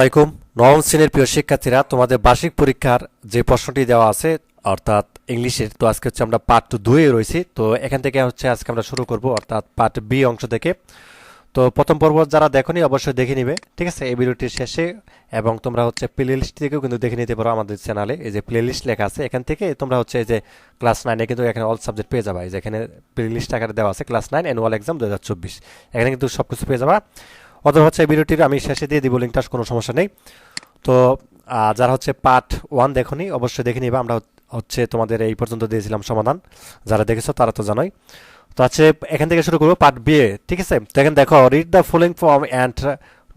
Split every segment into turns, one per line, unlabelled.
আসসালামাইকুম নবম শ্রেণির প্রিয় শিক্ষার্থীরা, তোমাদের বার্ষিক পরীক্ষার যে প্রশ্নটি দেওয়া আছে, অর্থাৎ ইংলিশের তো আজকে হচ্ছে আমরা পার্ট দুয়ে রয়েছি। তো এখান থেকে হচ্ছে আজকে আমরা শুরু করব, অর্থাৎ পার্ট বি অংশ থেকে। তো প্রথম পর্ব যারা দেখোনি, অবশ্যই দেখে নিবে, ঠিক আছে? এই ভিডিওটির শেষে, এবং তোমরা হচ্ছে প্লে লিস্ট থেকেও কিন্তু দেখে নিতে পারো আমাদের চ্যানেলে এই যে প্লে লিস্ট লেখা আছে, এখান থেকে তোমরা হচ্ছে এই যে ক্লাস নাইনে কিন্তু এখানে অল সাবজেক্ট পেয়ে যাবে। এই যে এখানে প্লে লিস্ট আকারে দেওয়া আছে ক্লাস নাইন অ্যানুয়াল এক্সাম দু হাজার চব্বিশ। এখানে কিন্তু সব কিছু পেয়ে যাবা। অথবা হচ্ছে এই ভিডিওটির আমি শেষে দিয়ে দিব লিঙ্কটা কোনো সমস্যা নেই। তো যারা হচ্ছে পার্ট ওয়ান দেখনি, অবশ্যই দেখে নিবা। আমরা হচ্ছে তোমাদের এই পর্যন্ত দিয়েছিলাম সমাধান। যারা দেখেছ, তারা তো জানোই। তো আছে এখান থেকে শুরু করব পার্ট বি ঠিক আছে? তো এখানে দেখো read the following form and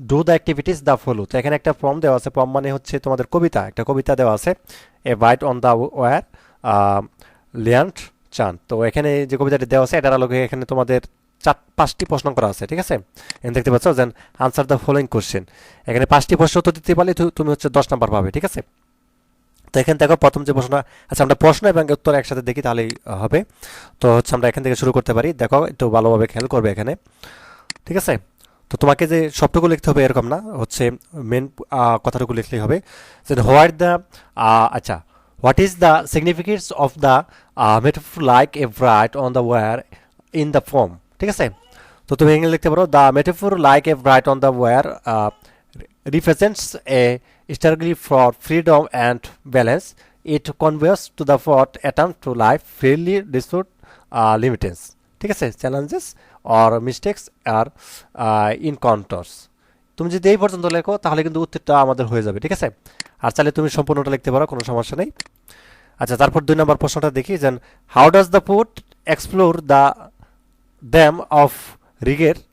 do the activities the follow তো এখানে একটা ফর্ম দেওয়া আছে। ফর্ম মানে হচ্ছে তোমাদের কবিতা। একটা কবিতা দেওয়া আছে। A bite on the war লিয়ান্ট চান তো এখানে যে কবিতাটি দেওয়া আছে, এটার আলোকে এখানে তোমাদের চার, পাঁচটি প্রশ্ন করা আছে, ঠিক আছে? এখানে দেখতে পাচ্ছ যেন আনসার দ্য ফলোইং কোশ্চেন এখানে পাঁচটি প্রশ্ন উত্তর দিতে পারলে তুমি হচ্ছে দশ নাম্বার পাবে, ঠিক আছে? তো এখানে দেখো প্রথম যে প্রশ্ন আচ্ছা আমরা প্রশ্ন এবং উত্তর একসাথে দেখি তাহলেই হবে। তো হচ্ছে আমরা এখান থেকে শুরু করতে পারি। দেখো, একটু ভালোভাবে খেয়াল করবে এখানে। ঠিক আছে? তো তোমাকে যে সবটুকু লিখতে হবে এরকম না, হচ্ছে মেন কথাটুকু লিখলেই হবে। যে হোয়াট দ্য আচ্ছা what is the significance of the metaphor like a bright on the war in the form? ঠিক আছে? তো তুমি এখানে লিখতে পারো। The metaphor like a bright on the war represents a struggle for freedom and balance it conveys to the thought attempt to life freely uh, limitations. ঠিক আছে? Challenges or mistakes আর ইনকাউন্টার্স তুমি যদি এই পর্যন্ত লেখো তাহলে কিন্তু উত্তরটা আমাদের হয়ে যাবে। ঠিক আছে? আর চাইলে তুমি সম্পূর্ণটা লিখতে পারো কোনো সমস্যা নেই। আচ্ছা তারপর দুই নম্বর প্রশ্নটা দেখি যেন how does the put explore the dam of regret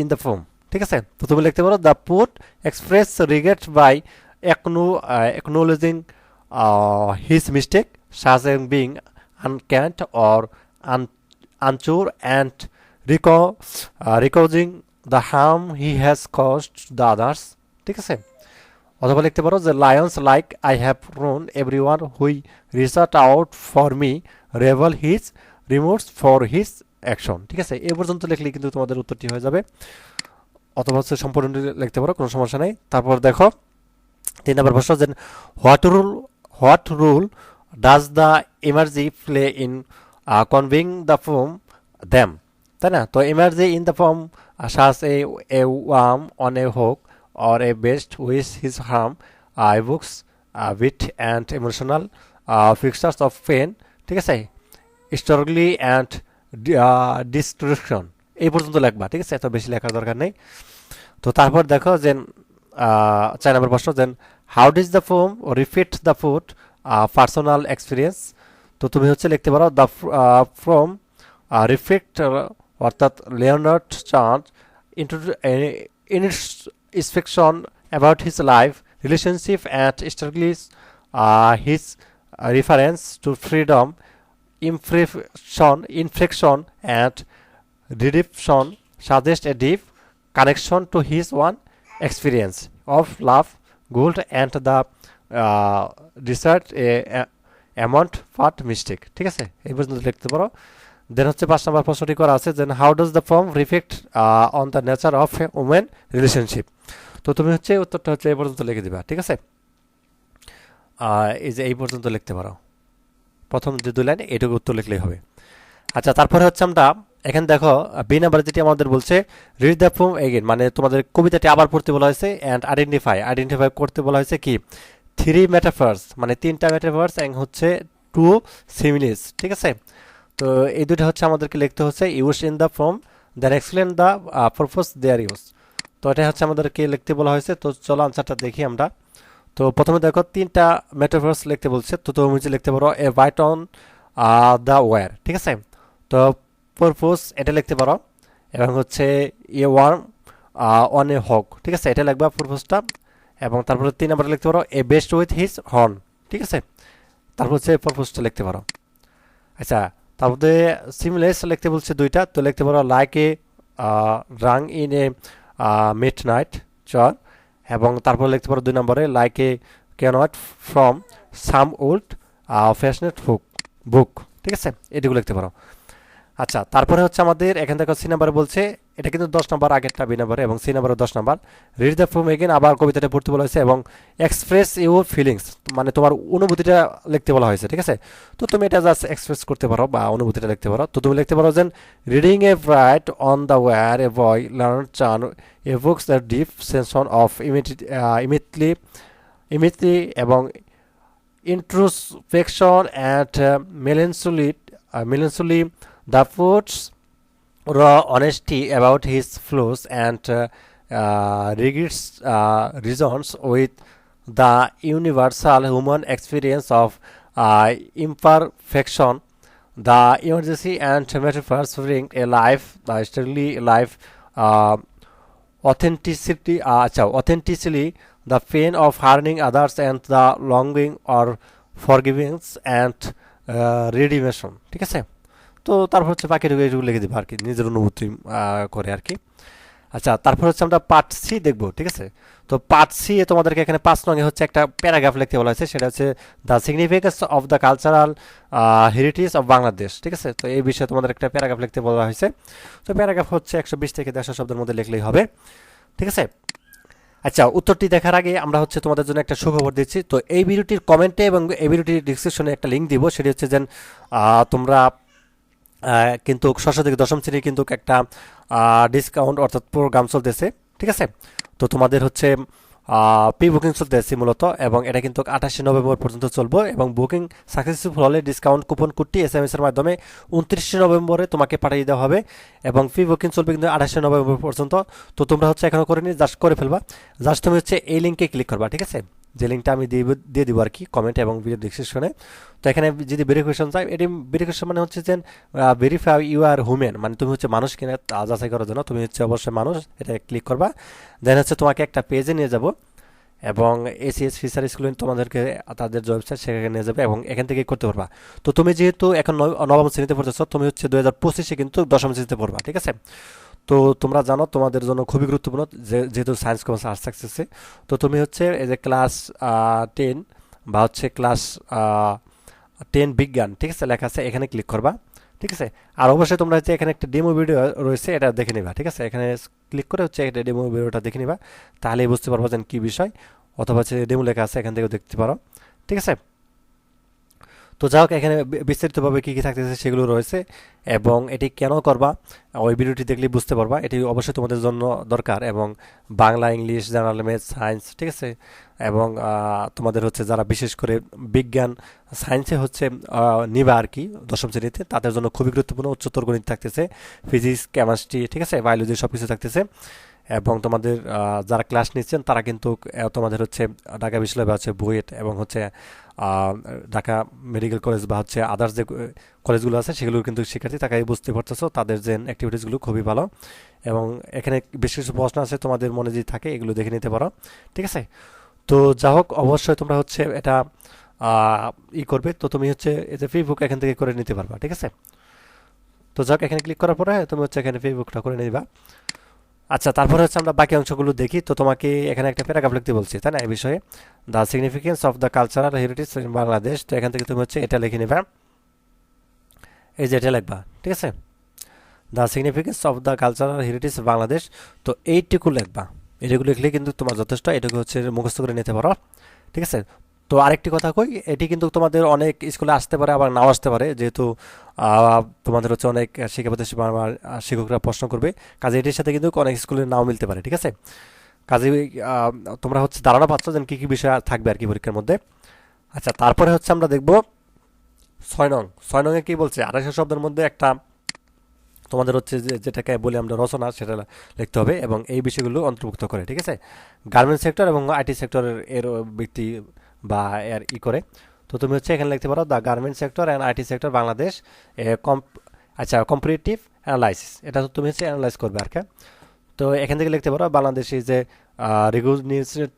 in the form ঠিক আছে? তো তুমি লিখতে পারো the put express regret by একনো একনোলজিং হিজ মিস্টেক সাজ N being unkind or আনচুর and Rico রিকোজিং the harm he has caused the others ঠিক আছে? অথবা লিখতে পারো যে lines like I have wrong every one who reached out for me Revel his remorse for his action ঠিক আছে? এ পর্যন্ত লিখলে কিন্তু তোমাদের উত্তরটি হয়ে যাবে। অথবা হচ্ছে সম্পূর্ণ লিখতে পারো কোনো সমস্যা নেই। তারপর দেখো তিন নম্বর প্রশ্ন যে what role what role does the এমার্জি play in conveying the form them তাই না? তো এমার্জি in the form such a a warm on a hawk or a best with his harm I books with and emotional uh, fixtures of ঠিক আছে? স্ট্রগলি and distraction এই পর্যন্ত লেখবা ঠিক আছে? এত বেশি লেখার দরকার নেই। তো তারপর দেখো যে চার নম্বর প্রশ্ন দেন how does the poem reflect the poet personal experience তো তুমি হচ্ছে লিখতে পারো দ্য ফ্রম রিফ্লেক্ট অর্থাৎ Leonard charge into in inspection life relationship life, relationship, and struggles, two his infection, and redemption suggest a deep connection to his one experience of love, good, and the uh, research a, a amount but ঠিক আছে? এই পর্যন্ত লিখতে পারো। দেন হচ্ছে পাঁচ নম্বর প্রশ্নটি করা আছে then how does the form reflect on the nature of a women relationship তো তুমি হচ্ছে উত্তরটা হচ্ছে এই পর্যন্ত লিখে দিবা ঠিক আছে? এই যে এই পর্যন্ত লিখতে পারো। প্রথম যে দুই লাইন, এটুকু উত্তর লিখলেই হবে। আচ্ছা তারপরে হচ্ছে আমরা, এখানে দেখো বি নাম্বার যেটি আমাদের বলছে রিড দ্য ফর্ম এগেন মানে তোমাদের কবিতাটি আবার পড়তে বলা হয়েছে অ্যান্ড আইডেন্টিফাই আইডেন্টিফাই করতে বলা হয়েছে কি? থ্রি মেটাফার্স মানে তিনটা মেটাফার্স এবং হচ্ছে টু সিমিলিস ঠিক আছে? তো এই দুটো হচ্ছে আমাদেরকে লিখতে হচ্ছে use in the form then explain the purpose their use তো এটা হচ্ছে আমাদেরকে লিখতে বলা হয়েছে, তো চলো আনসারটা দেখি আমরা। তো প্রথমে দেখো তিনটা মেটাফার্স লিখতে বলছে। তো তুমি যে লিখতে পারো a bite on the wire ঠিক আছে? তো পারপোজ এটা লিখতে পারো, এবং হচ্ছে a worm on a hook ঠিক আছে? এটা লিখবা পারপোজটা এবং তারপরে তিন নম্বরে লিখতে পারো a best with his horn ঠিক আছে? তারপর হচ্ছে পারপোজটা লিখতে পারো। আচ্ছা তারপরে সিমলেস লিখতে বলছে দুইটা, তো লিখতে পারো like a Rang in a mid night চর এবং তারপর লিখতে পারো দুই নম্বরে like a cannot from some old fashioned book book ঠিক আছে? এটুকু লিখতে পারো। আচ্ছা তারপরে হচ্ছে আমাদের, এখান থেকে সি নাম্বারে বলছে এটা কিন্তু দশ নম্বর আগেরটা বি নাম্বার এবং সি নাম্বারও দশ নম্বর। রিড দ্য ফ্রম এগেন আবার কবিতাটা পড়তে বলা হয়েছে এবং এক্সপ্রেস ইউর ফিলিংস মানে তোমার অনুভূতিটা লিখতে বলা হয়েছে ঠিক আছে? তো তুমি এটা জাস্ট এক্সপ্রেস করতে পারো বা অনুভূতিটা লিখতে পারো। তো তুমি লিখতে পারো যে reading a right on the war a boy learn চান evokes the deep sense of immediately immediately এবং introspection and uh, melancholy, the poet's raw honesty about his flaws and uh, uh, regrets uh, reasons with the universal human experience of uh, imperfection the emergency and metaphors bring a life the strictly life uh, authenticity uh, আচ্ছা authentically the pain of harming others and the longing or forgivings and uh, redemption ঠিক আছে তো তারপর হচ্ছে বাকি এটুকু লিখে দেবো আর কি, নিজের অনুভূতি করে আর কি। আচ্ছা তারপর হচ্ছে আমরা পার্ট সি দেখব, ঠিক আছে? তো পার্ট সি তোমাদেরকে এখানে পাঁচ নঙে হচ্ছে একটা প্যারাগ্রাফ লিখতে বলা হয়েছে, সেটা হচ্ছে the significance of the cultural heritage of Bangladesh ঠিক আছে? তো এই বিষয়ে তোমাদের একটা প্যারাগ্রাফ লিখতে বলা হয়েছে। তো প্যারাগ্রাফ হচ্ছে একশো বিশ থেকে দেড়শো শব্দের মধ্যে লিখলেই হবে, ঠিক আছে? আচ্ছা উত্তরটি দেখার আগে আমরা হচ্ছে তোমাদের জন্য একটা সুখবর দিচ্ছি। তো এই ভিডিওটির কমেন্টে এবং এই ভিডিওটির ডিসক্রিপশনে একটা লিঙ্ক দিব, সেটি হচ্ছে যেন তোমরা কিন্তু ষষ্ঠ থেকে দশম শ্রেণির কিন্তু একটা ডিসকাউন্ট অর্থাৎ প্রোগ্রাম চলতেছে, ঠিক আছে? তো তোমাদের হচ্ছে প্রি বুকিং চলতেছে মূলত এবং এটা কিন্তু আঠাশে নভেম্বর পর্যন্ত চলবে এবং বুকিং সাকসেসফুল হলে ডিসকাউন্ট কুপন কোডটি এস এম এস এর মাধ্যমে উনত্রিশে নভেম্বরে তোমাকে পাঠিয়ে দেওয়া হবে এবং প্রি বুকিং চলবে কিন্তু আঠাশে নভেম্বর পর্যন্ত। তো তোমরা হচ্ছে এখনও করে নি জাস্ট করে ফেলবা। জাস্ট তুমি হচ্ছে এই লিঙ্কে ক্লিক করবা, ঠিক আছে? যে লিঙ্কটা আমি দিয়ে দিয়ে দিব আর কি কমেন্ট এবং ভিডিও ডিসক্রিপশনে তো এখানে যদি ভেরিফিকেশন চাই, এটি ভেরিফিকেশন মানে হচ্ছে যে ভেরিফাই ইউ আর হুমেন মানে তুমি হচ্ছে মানুষ কিনা তা যাচাই করার জন্য তুমি হচ্ছে অবশ্যই মানুষ, এটা ক্লিক করবা। দেন হচ্ছে তোমাকে একটা পেজে নিয়ে যাব এবং এসিএস ফিচার স্কুল তোমাদেরকে তাদের ওয়েবসাইট সেখানে নিয়ে যাবে এবং এখান থেকে করতে পারবা। তো তুমি যেহেতু এখন নব- নবম শ্রেণীতে পড়তেছো, তুমি হচ্ছে দু হাজার পঁচিশে কিন্তু দশম শ্রেণীতে পড়বা, ঠিক আছে? তো তোমরা জানো, তোমাদের জন্য খুবই গুরুত্বপূর্ণ যেহেতু সায়েন্স কমার্স আর্টস সাকসেসে তো তুমি হচ্ছে এই যে ক্লাস টেন বা হচ্ছে ক্লাস টেন বিজ্ঞান, ঠিক আছে, লেখা আছে, এখানে ক্লিক করবা, ঠিক আছে? আর অবশ্যই তোমরা হচ্ছে এখানে একটা ডেমো ভিডিও রয়েছে, এটা দেখে নিবা, ঠিক আছে? এখানে ক্লিক করে হচ্ছে একটা ডেমো ভিডিওটা দেখে নিবা, তাহলেই বুঝতে পারব যে কী বিষয়, অথবা হচ্ছে ডেমো লেখা আছে, এখান থেকেও দেখতে পারো, ঠিক আছে? তো যাই হোক, এখানে বিস্তারিতভাবে কী কী থাকতেছে সেগুলো রয়েছে এবং এটি কেন করবা, ওই ভিডিওটি দেখলেই বুঝতে পারবা। এটি অবশ্যই তোমাদের জন্য দরকার এবং Bangla, English general math, science, ঠিক আছে? এবং তোমাদের হচ্ছে যারা বিশেষ করে বিজ্ঞান, সায়েন্সে হচ্ছে নিবা আর কি দশম শ্রেণীতে, তাদের জন্য খুবই গুরুত্বপূর্ণ উচ্চতর গণিত থাকতেছে, ফিজিক্স, কেমিস্ট্রি, ঠিক আছে? বায়োলজি সব কিছু থাকতেছে। এবং তোমাদের যারা ক্লাস নিচ্ছেন, তারা কিন্তু তোমাদের হচ্ছে ঢাকা বিশ্ববিদ্যালয় হচ্ছে বুয়েট এবং হচ্ছে ঢাকা মেডিকেল কলেজ বা হচ্ছে আদার্স যে কলেজগুলো আছে সেগুলো কিন্তু শিক্ষার্থী তাকাই বুঝতে পারতেছো। তাদের যে অ্যাক্টিভিটিসগুলো খুবই ভালো এবং এখানে বেশ কিছু প্রশ্ন আছে তোমাদের মনে যদি থাকে, এগুলো দেখে নিতে পারো। ঠিক আছে? তো যা হোক, অবশ্যই তোমরা হচ্ছে এটা ই করবে। তো তুমি হচ্ছে এতে ফেসবুক এখান থেকে করে নিতে পারবা। ঠিক আছে? তো যাক এখানে ক্লিক করার পরে তুমি হচ্ছে এখানে ফেসবুকটা করে নিবা। আচ্ছা তারপরে হচ্ছে আমরা বাকি অংশগুলো দেখি। তো তোমাকে এখানে একটা প্যারাগ্রাফ লিখতে বলছি, তাই না, এই বিষয়ে? The significance of the cultural heritage in Bangladesh তো এখান থেকে তুমি হচ্ছে এটা লিখে নেবা। এই যে এটা লিখবা, ঠিক আছে? The significance of the cultural heritage Bangladesh তো এইটুকু লিখবা। এটুকু লিখলে কিন্তু তোমার যথেষ্ট এটুকু হচ্ছে মুখস্থ করে নিতে পারো, ঠিক আছে? তো আরেকটি কথা কই, এটি কিন্তু তোমাদের অনেক স্কুলে আসতে পারে, আবার নাও আসতে পারে, যেহেতু তোমাদের হচ্ছে অনেক শিক্ষা প্রতিষ্ঠান বা শিক্ষকরা প্রশ্ন করবে। কাজে এটির সাথে কিন্তু অনেক স্কুলের নাও মিলতে পারে, ঠিক আছে? কাজে তোমরা হচ্ছে ধারণা পাচ্ছ যে কী কী বিষয় থাকবে আর কি পরীক্ষার মধ্যে। আচ্ছা তারপরে হচ্ছে আমরা দেখব ছয় নং। ছয় নংয়ে কী বলছে? আড়াইশো শব্দের মধ্যে একটা তোমাদের হচ্ছে যে, যেটাকে বলি আমরা রচনা, সেটা লিখতে হবে এবং এই বিষয়গুলো অন্তর্ভুক্ত করে, ঠিক আছে? গার্মেন্টস সেক্টর এবং আইটি সেক্টরের এর ব্যক্তি বা এর ই করে। তো তুমি হচ্ছে এখানে লিখতে পারো the garment sector and IT sector Bangladesh আচ্ছা কম্পারেটিভ অ্যানালাইসিস এটা তো তুমি হচ্ছে অ্যানালাইজ করবে আর কি। তো এখান থেকে লিখতে পারো বাংলাদেশ এ রিকগনিজড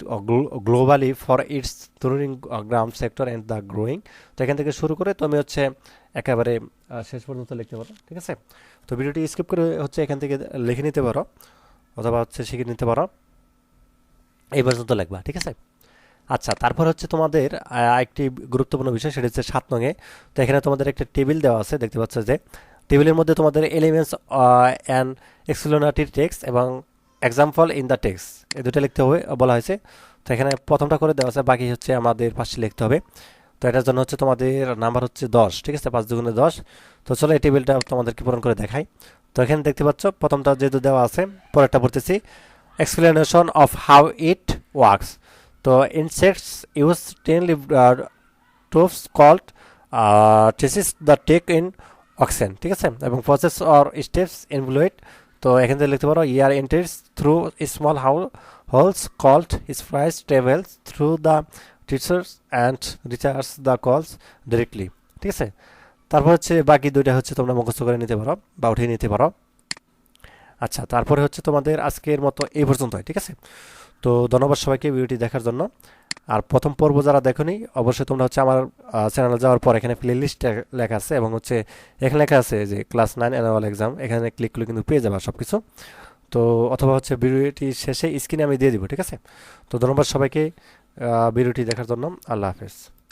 globally for its Turing gram sector and the growing তো এখান থেকে শুরু করে তুমি হচ্ছে একেবারে শেষ পর্যন্ত লিখতে পারো, ঠিক আছে? তো ভিডিওটি স্কিপ করে হচ্ছে এখান থেকে লিখে নিতে পারো, অথবা হচ্ছে শিখে নিতে পারো। এই পর্যন্ত লিখবা, ঠিক আছে? আচ্ছা তারপর হচ্ছে তোমাদের একটি গুরুত্বপূর্ণ বিষয়, সেটা হচ্ছে সাত নঙে তো এখানে তোমাদের একটা টেবিল দেওয়া আছে, দেখতে পাচ্ছ যে টেবিলের মধ্যে তোমাদের এলিমেন্টস অ্যান্ড এক্সপ্লোনাটিভ টেক্সট এবং এক্সাম্পল ইন দ্য টেক্সট এই দুটো লিখতে হবে, বলা হয়েছে। তো এখানে প্রথমটা করে দেওয়া আছে, বাকি হচ্ছে আমাদের পাশে লিখতে হবে। তো এটার জন্য হচ্ছে তোমাদের নাম্বার হচ্ছে দশ, ঠিক আছে? পাঁচ দুগুণে দশ। তো চলো এই টেবিলটা তোমাদেরকে পূরণ করে দেখাই। তো এখানে দেখতে পাচ্ছ, প্রথমটা যেহেতু দেওয়া আছে, পরেরটা পড়তেছি। Explanation of how it works তো insects use ten leave টোভস called tracheae the take in oxygen ঠিক আছে? এবং প্রসেস অর স্টেপস ইনভলুয়েট তো এখান থেকে লিখতে পারো air enters through small how holes called স্প্রাইস travels through the tracheae and Richards the cells directly ঠিক আছে? তারপর হচ্ছে বাকি দুইটা হচ্ছে তোমরা মুখস্থ করে নিতে পারো বা উঠিয়ে নিতে পারো। আচ্ছা তারপরে হচ্ছে তোমাদের আজকের মতো এই পর্যন্তই, ঠিক আছে? তো ধন্যবাদ সবাইকে ভিডিওটি দেখার জন্য। আর প্রথম পর্ব যারা দেখোনি, অবশ্যই তোমরা হচ্ছে আমার চ্যানেলে যাওয়ার পর এখানে প্লে লিস্ট লেখা আছে এবং হচ্ছে এখানে লেখা আছে যে ক্লাস নাইন অ্যানুয়াল এক্সাম এখানে ক্লিক করলে কিন্তু পেয়ে যাবে সব কিছু তো অথবা হচ্ছে ভিডিওটি শেষে স্ক্রিনে আমি দিয়ে দিব, ঠিক আছে? তো ধন্যবাদ সবাইকে ভিডিওটি দেখার জন্য, আল্লাহ হাফেজ।